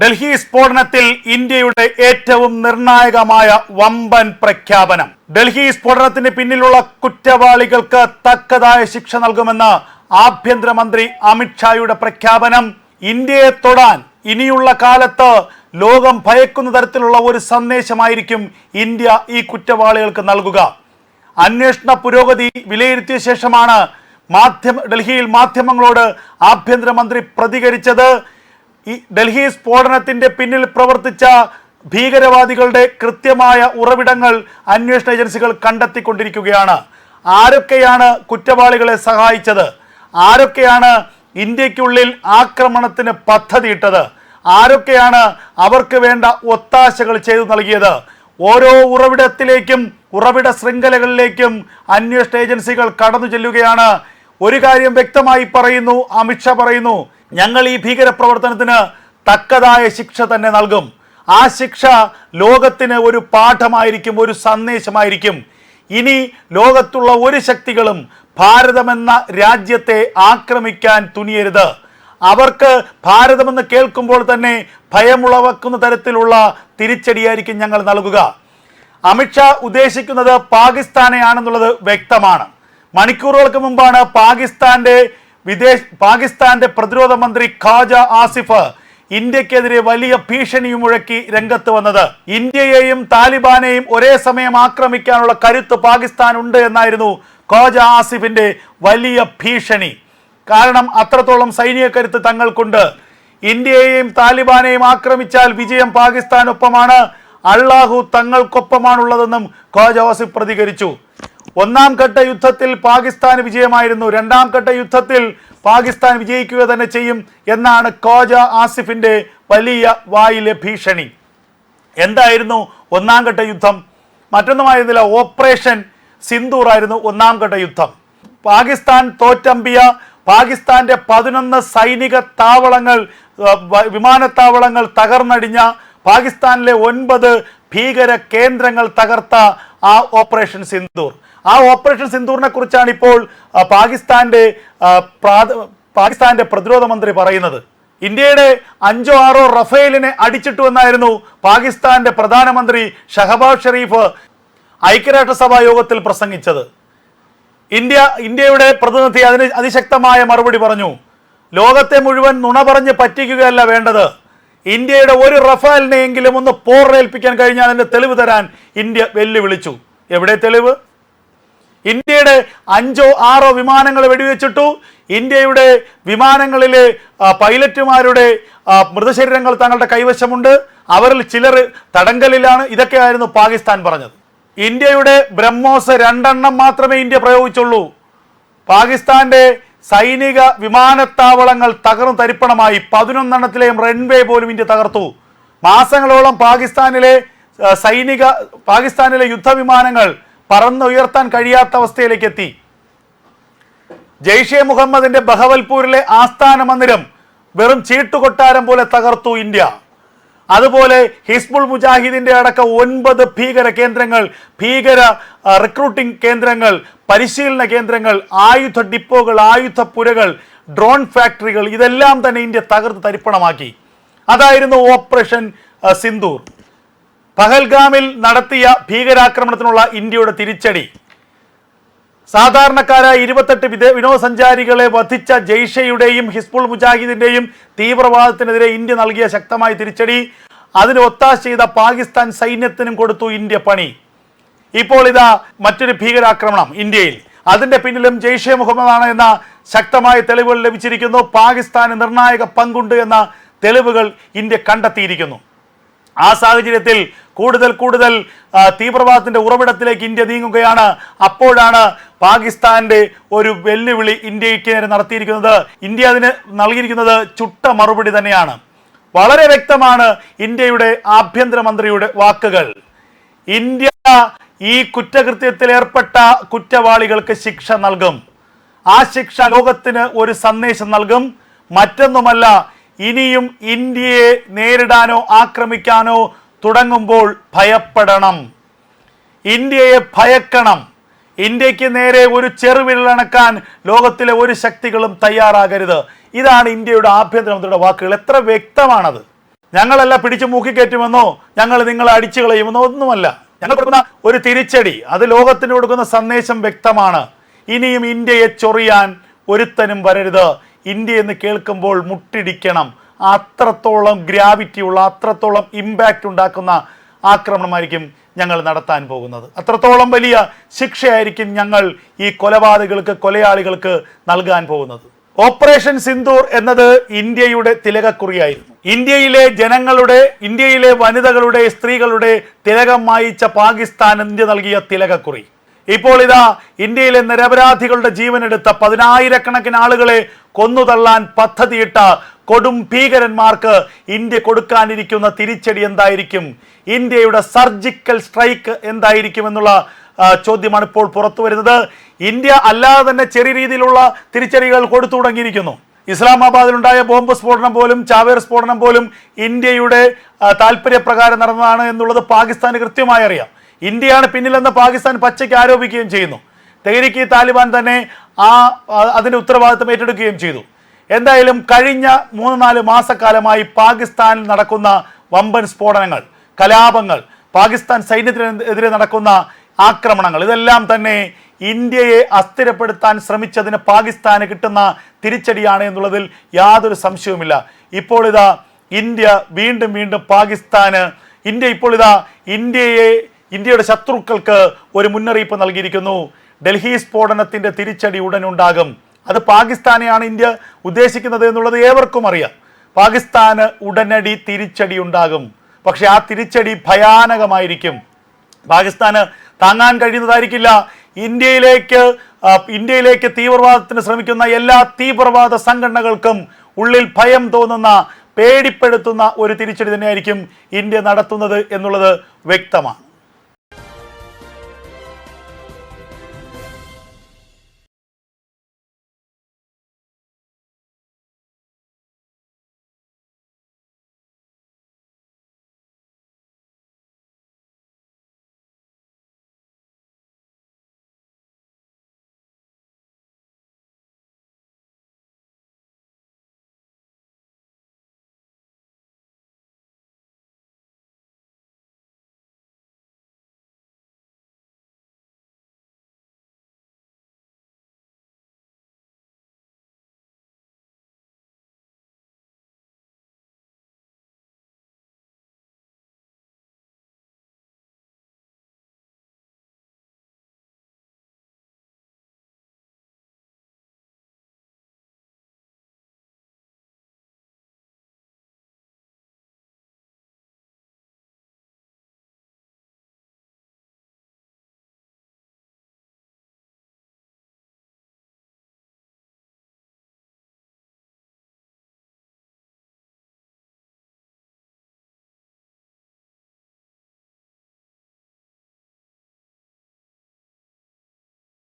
ഡൽഹി സ്ഫോടനത്തിൽ ഇന്ത്യയുടെ ഏറ്റവും നിർണായകമായ വമ്പൻ പ്രഖ്യാപനം. ഡൽഹി സ്ഫോടനത്തിന് പിന്നിലുള്ള കുറ്റവാളികൾക്ക് തക്കതായ ശിക്ഷ നൽകുമെന്ന് ആഭ്യന്തരമന്ത്രി അമിത്ഷായുടെ പ്രഖ്യാപനം ഇന്ത്യയെ തൊടാൻ ഇനിയുള്ള കാലത്ത് ലോകം ഭയക്കുന്ന തരത്തിലുള്ള ഒരു സന്ദേശമായിരിക്കും ഇന്ത്യ ഈ കുറ്റവാളികൾക്ക് നൽകുക. അന്വേഷണ പുരോഗതി വിലയിരുത്തിയ ശേഷമാണ് മാധ്യമ ഡൽഹിയിൽ മാധ്യമങ്ങളോട് ആഭ്യന്തരമന്ത്രി പ്രതികരിച്ചത്. ഈ ഡൽഹി സ്ഫോടനത്തിന്റെ പിന്നിൽ പ്രവർത്തിച്ച ഭീകരവാദികളുടെ കൃത്യമായ ഉറവിടങ്ങൾ അന്വേഷണ ഏജൻസികൾ കണ്ടെത്തിക്കൊണ്ടിരിക്കുകയാണ്. ആരൊക്കെയാണ് കുറ്റവാളികളെ സഹായിച്ചത്? ആരൊക്കെയാണ് ഇന്ത്യക്കുള്ളിൽ ആക്രമണത്തിന് പദ്ധതിയിട്ടത്? ആരൊക്കെയാണ് അവർക്ക് വേണ്ട ഒത്താശകൾ ചെയ്തു നൽകിയത്? ഓരോ ഉറവിടത്തിലേക്കും ഉറവിട ശൃംഖലകളിലേക്കും അന്വേഷണ ഏജൻസികൾ കടന്നു ചെല്ലുകയാണ്. ഒരു കാര്യം വ്യക്തമായി പറയുന്നു അമിത്ഷാ പറയുന്നു ഞങ്ങൾ ഈ ഭീകരപ്രവർത്തനത്തിന് തക്കതായ ശിക്ഷ തന്നെ നൽകും. ആ ശിക്ഷ ലോകത്തിന് ഒരു പാഠമായിരിക്കും ഒരു സന്ദേശമായിരിക്കും. ഇനി ലോകത്തുള്ള ഒരു ശക്തികളും ഭാരതമെന്ന രാജ്യത്തെ ആക്രമിക്കാൻ തുനിയരുത്. അവർക്ക് ഭാരതമെന്ന് കേൾക്കുമ്പോൾ തന്നെ ഭയമുളവക്കുന്ന തരത്തിലുള്ള തിരിച്ചടിയായിരിക്കും ഞങ്ങൾ നൽകുക. അമിത്ഷാ ഉദ്ദേശിക്കുന്നത് പാകിസ്ഥാനെയാണെന്നുള്ളത് വ്യക്തമാണ്. മണിക്കൂറുകൾക്ക് മുമ്പാണ് പാകിസ്ഥാന്റെ വിദേശ പാകിസ്ഥാന്റെ പ്രതിരോധ മന്ത്രി ഖാജ ആസിഫ് ഇന്ത്യക്കെതിരെ വലിയ ഭീഷണിയും മുഴക്കി രംഗത്ത് വന്നത്. ഇന്ത്യയെയും താലിബാനെയും ഒരേ സമയം ആക്രമിക്കാനുള്ള കരുത്ത് പാകിസ്ഥാൻ ഉണ്ട് എന്നായിരുന്നു ഖാജ ആസിഫിന്റെ വലിയ ഭീഷണി. കാരണം അത്രത്തോളം സൈനിക കരുത്ത് തങ്ങൾക്കുണ്ട്. ഇന്ത്യയെയും താലിബാനെയും ആക്രമിച്ചാൽ വിജയം പാകിസ്ഥാനൊപ്പമാണ്. അള്ളാഹു തങ്ങൾക്കൊപ്പമാണുള്ളതെന്നും ഖാജ ആസിഫ് പ്രതികരിച്ചു. ഒന്നാം ഘട്ട യുദ്ധത്തിൽ പാകിസ്ഥാൻ വിജയമായിരുന്നു. രണ്ടാം ഘട്ട യുദ്ധത്തിൽ പാകിസ്ഥാൻ വിജയിക്കുക തന്നെ ചെയ്യും എന്നാണ് ഖോജ ആസിഫിന്റെ വലിയ വായിലെ ഭീഷണി. എന്തായിരുന്നു ഒന്നാം ഘട്ട യുദ്ധം? മറ്റൊന്നുമായിരുന്നില്ല ഓപ്പറേഷൻ സിന്ദൂർ ആയിരുന്നു ഒന്നാം ഘട്ട യുദ്ധം. പാകിസ്ഥാൻ തോറ്റമ്പിയ പാകിസ്ഥാന്റെ പതിനൊന്ന് സൈനിക താവളങ്ങൾ വിമാനത്താവളങ്ങൾ തകർന്നടിഞ്ഞ പാകിസ്ഥാനിലെ ഒൻപത് ഭീകര കേന്ദ്രങ്ങൾ തകർത്ത ആ ഓപ്പറേഷൻ സിന്ദൂർ. ആ ഓപ്പറേഷൻ സിന്ദൂറിനെ കുറിച്ചാണ് ഇപ്പോൾ പാകിസ്ഥാന്റെ പാകിസ്ഥാന്റെ പ്രതിരോധ മന്ത്രി പറയുന്നത്. ഇന്ത്യയുടെ അഞ്ചോ ആറോ റഫേലിനെ അടിച്ചിട്ടു എന്നായിരുന്നു പാകിസ്ഥാന്റെ പ്രധാനമന്ത്രി ഷഹബാസ് ഷെരീഫ് ഐക്യരാഷ്ട്രസഭാ യോഗത്തിൽ പ്രസംഗിച്ചത്. ഇന്ത്യ ഇന്ത്യയുടെ പ്രതിനിധി അതിന് അതിശക്തമായ മറുപടി പറഞ്ഞു. ലോകത്തെ മുഴുവൻ നുണ പറഞ്ഞ് പറ്റിക്കുകയല്ല വേണ്ടത്. ഇന്ത്യയുടെ ഒരു റഫാലിനെയെങ്കിലും ഒന്ന് പോറേൽപ്പിക്കാൻ കഴിഞ്ഞാൽ അതിന്റെ തെളിവ് തരാൻ ഇന്ത്യ വെല്ലുവിളിച്ചു. എവിടെ തെളിവ്? ഇന്ത്യയുടെ അഞ്ചോ ആറോ വിമാനങ്ങൾ വെടിവെച്ചിട്ടു. ഇന്ത്യയുടെ വിമാനങ്ങളിലെ പൈലറ്റുമാരുടെ മൃതശരീരങ്ങൾ തങ്ങളുടെ കൈവശമുണ്ട്. അവരിൽ ചിലർ തടങ്കലിലാണ്. ഇതൊക്കെയായിരുന്നു പാകിസ്ഥാൻ പറഞ്ഞത്. ഇന്ത്യയുടെ ബ്രഹ്മോസ് രണ്ടെണ്ണം മാത്രമേ ഇന്ത്യ പ്രയോഗിച്ചുള്ളൂ. പാകിസ്ഥാന്റെ സൈനിക വിമാനത്താവളങ്ങൾ തകർന്നു തരിപ്പണമായി പതിനൊന്നെണ്ണത്തിലെയും റൺവേ പോലും ഇന്ത്യ തകർത്തു. മാസങ്ങളോളം പാകിസ്ഥാനിലെ സൈനിക പാകിസ്ഥാനിലെ യുദ്ധവിമാനങ്ങൾ പറന്നുയർത്താൻ കഴിയാത്ത അവസ്ഥയിലേക്ക് എത്തി ജെയ്ഷെ മുഹമ്മദിന്റെ ബഹവൽപൂരിലെ ആസ്ഥാന മന്ദിരം വെറും ചീട്ടുകൊട്ടാരം പോലെ തകർത്തു ഇന്ത്യ. അതുപോലെ ഹിസ്ബുൾ മുജാഹിദിന്റെ അടക്കം ഒൻപത് ഭീകര കേന്ദ്രങ്ങൾ ഭീകര റിക്രൂട്ടിംഗ് കേന്ദ്രങ്ങൾ പരിശീലന കേന്ദ്രങ്ങൾ ആയുധ ഡിപ്പോകൾ ആയുധ പുരകൾ ഡ്രോൺ ഫാക്ടറികൾ ഇതെല്ലാം തന്നെ ഇന്ത്യ തകർത്ത് തരിപ്പണമാക്കി. അതായിരുന്നു ഓപ്പറേഷൻ സിന്ദൂർ. പഹൽഗാമിൽ നടത്തിയ ഭീകരാക്രമണത്തിനുള്ള ഇന്ത്യയുടെ തിരിച്ചടി. സാധാരണക്കാരായ ഇരുപത്തെട്ട് വിനോദസഞ്ചാരികളെ വധിച്ച ജെയ്ഷയുടെയും ഹിസ്ബുൾ മുജാഹിദിന്റെയും തീവ്രവാദത്തിനെതിരെ ഇന്ത്യ നൽകിയ ശക്തമായ തിരിച്ചടി. അതിന് ഒത്താശ ചെയ്ത പാകിസ്ഥാൻ സൈന്യത്തിനും കൊടുത്തു ഇന്ത്യ പണി. ഇപ്പോൾ ഇതാ മറ്റൊരു ഭീകരാക്രമണം ഇന്ത്യയിൽ. അതിന്റെ പിന്നിലും ജെയ്ഷെ മുഹമ്മദ് ആണ് എന്ന ശക്തമായ തെളിവുകൾ ലഭിച്ചിരിക്കുന്നു. പാകിസ്ഥാന് നിർണായക പങ്കുണ്ട് എന്ന തെളിവുകൾ ഇന്ത്യ കണ്ടെത്തിയിരിക്കുന്നു. ആ സാഹചര്യത്തിൽ കൂടുതൽ കൂടുതൽ തീവ്രവാദത്തിന്റെ ഉറവിടത്തിലേക്ക് ഇന്ത്യ നീങ്ങുകയാണ്. അപ്പോഴാണ് പാകിസ്ഥാന്റെ ഒരു വെല്ലുവിളി ഇന്ത്യയ്ക്ക് നേരെ നടത്തിയിരിക്കുന്നത്. ഇന്ത്യ അതിന് നൽകിയിരിക്കുന്നത് ചുട്ട മറുപടി തന്നെയാണ്. വളരെ വ്യക്തമാണ് ഇന്ത്യയുടെ ആഭ്യന്തരമന്ത്രിയുടെ വാക്കുകൾ. ഇന്ത്യ ഈ കുറ്റകൃത്യത്തിൽ ഏർപ്പെട്ട കുറ്റവാളികൾക്ക് ശിക്ഷ നൽകും. ആ ശിക്ഷ ലോകത്തിന് ഒരു സന്ദേശം നൽകും. മറ്റൊന്നുമല്ല ഇനിയും ഇന്ത്യയെ നേരിടാനോ ആക്രമിക്കാനോ തുടങ്ങുമ്പോൾ ഭയപ്പെടണം. ഇന്ത്യയെ ഭയക്കണം. ഇന്ത്യയ്ക്ക് നേരെ ഒരു ചെറുവിരലണക്കാൻ ലോകത്തിലെ ഒരു ശക്തികളും തയ്യാറാകരുത്. ഇതാണ് ഇന്ത്യയുടെ ആഭ്യന്തരമന്ത്രിയുടെ വാക്കുകൾ. എത്ര വ്യക്തമാണത്? ഞങ്ങളല്ല പിടിച്ചു മൂക്കിക്കയറ്റുമെന്നോ ഞങ്ങൾ നിങ്ങളെ അടിച്ചു കളയുമെന്നോ ഒന്നുമല്ല. ഞങ്ങൾ കൊടുക്കുന്ന ഒരു തിരിച്ചടി അത് ലോകത്തിന് കൊടുക്കുന്ന സന്ദേശം വ്യക്തമാണ്. ഇനിയും ഇന്ത്യയെ ചൊറിയാൻ ഒരുത്തനും വരരുത്. ഇന്ത്യ എന്ന് കേൾക്കുമ്പോൾ മുട്ടിടിക്കണം. അത്രത്തോളം ഗ്രാവിറ്റി ഉള്ള അത്രത്തോളം ഇമ്പാക്റ്റ് ഉണ്ടാക്കുന്ന ആക്രമണമായിരിക്കും ഞങ്ങൾ നടത്താൻ പോകുന്നത്. അത്രത്തോളം വലിയ ശിക്ഷയായിരിക്കും ഞങ്ങൾ ഈ കൊലപാതകൾക്ക് കൊലയാളികൾക്ക് നൽകാൻ പോകുന്നത്. ഓപ്പറേഷൻ സിന്ദൂർ എന്നത് ഇന്ത്യയുടെ തിലകക്കുറിയായിരുന്നു. ഇന്ത്യയിലെ ജനങ്ങളുടെ ഇന്ത്യയിലെ വനിതകളുടെ സ്ത്രീകളുടെ തിലകം മായിച്ച പാകിസ്ഥാൻ ഇന്ത്യ നൽകിയ തിലകക്കുറി. ഇപ്പോൾ ഇതാ ഇന്ത്യയിലെ നിരപരാധികളുടെ ജീവനെടുത്ത പതിനായിരക്കണക്കിന് ആളുകളെ കൊന്നുതള്ളാൻ പദ്ധതിയിട്ട കൊടും ഭീകരന്മാർക്ക് ഇന്ത്യ കൊടുക്കാനിരിക്കുന്ന തിരിച്ചടി എന്തായിരിക്കും? ഇന്ത്യയുടെ സർജിക്കൽ സ്ട്രൈക്ക് എന്തായിരിക്കും എന്നുള്ള ചോദ്യമാണ് ഇപ്പോൾ പുറത്തു വരുന്നത്. ഇന്ത്യ അല്ലാതെ തന്നെ ചെറിയ രീതിയിലുള്ള തിരിച്ചടികൾ കൊടുത്തു തുടങ്ങിയിരിക്കുന്നു. ഇസ്ലാമാബാദിലുണ്ടായ ബോംബ് സ്ഫോടനം പോലും ചാവേർ സ്ഫോടനം പോലും ഇന്ത്യയുടെ താല്പര്യപ്രകാരം നടന്നതാണ് എന്നുള്ളത് പാകിസ്ഥാന് കൃത്യമായി അറിയാം. ഇന്ത്യയാണ് പിന്നിലെന്ന് പാകിസ്ഥാൻ പച്ചയ്ക്ക് ആരോപിക്കുകയും ചെയ്യുന്നു. തെഹരിക്ക് താലിബാൻ തന്നെ ആ അതിന്റെ ഉത്തരവാദിത്തം ഏറ്റെടുക്കുകയും ചെയ്തു. എന്തായാലും കഴിഞ്ഞ മൂന്ന് നാല് മാസക്കാലമായി പാകിസ്ഥാനിൽ നടക്കുന്ന വമ്പൻ സ്ഫോടനങ്ങൾ കലാപങ്ങൾ പാകിസ്ഥാൻ സൈന്യത്തിനെതിരെ നടക്കുന്ന ആക്രമണങ്ങൾ ഇതെല്ലാം തന്നെ ഇന്ത്യയെ അസ്ഥിരപ്പെടുത്താൻ ശ്രമിച്ചതിന് പാകിസ്ഥാന് കിട്ടുന്ന തിരിച്ചടിയാണ് എന്നുള്ളതിൽ യാതൊരു സംശയവുമില്ല. ഇപ്പോൾ ഇതാ ഇന്ത്യ വീണ്ടും വീണ്ടും പാകിസ്ഥാന് ഇന്ത്യ ഇപ്പോൾ ഇതാ ഇന്ത്യയെ ഇന്ത്യയുടെ ശത്രുക്കൾക്ക് ഒരു മുന്നറിയിപ്പ് നൽകിയിരിക്കുന്നു. ഡൽഹി സ്ഫോടനത്തിന്റെ തിരിച്ചടി ഉടനുണ്ടാകും അത് പാകിസ്ഥാനെയാണ് ഇന്ത്യ ഉദ്ദേശിക്കുന്നത് എന്നുള്ളത് ഏവർക്കും അറിയാം. പാകിസ്ഥാന് ഉടനടി തിരിച്ചടി ഉണ്ടാകും. പക്ഷെ ആ തിരിച്ചടി ഭയാനകമായിരിക്കും. പാകിസ്ഥാന് താങ്ങാൻ കഴിയുന്നതായിരിക്കില്ല. ഇന്ത്യയിലേക്ക് ഇന്ത്യയിലേക്ക് തീവ്രവാദത്തിന് ശ്രമിക്കുന്ന എല്ലാ തീവ്രവാദ സംഘടനകൾക്കും ഉള്ളിൽ ഭയം തോന്നുന്ന പേടിപ്പെടുത്തുന്ന ഒരു തിരിച്ചടി തന്നെയായിരിക്കും ഇന്ത്യ നടത്തുന്നത് എന്നുള്ളത് വ്യക്തമാണ്.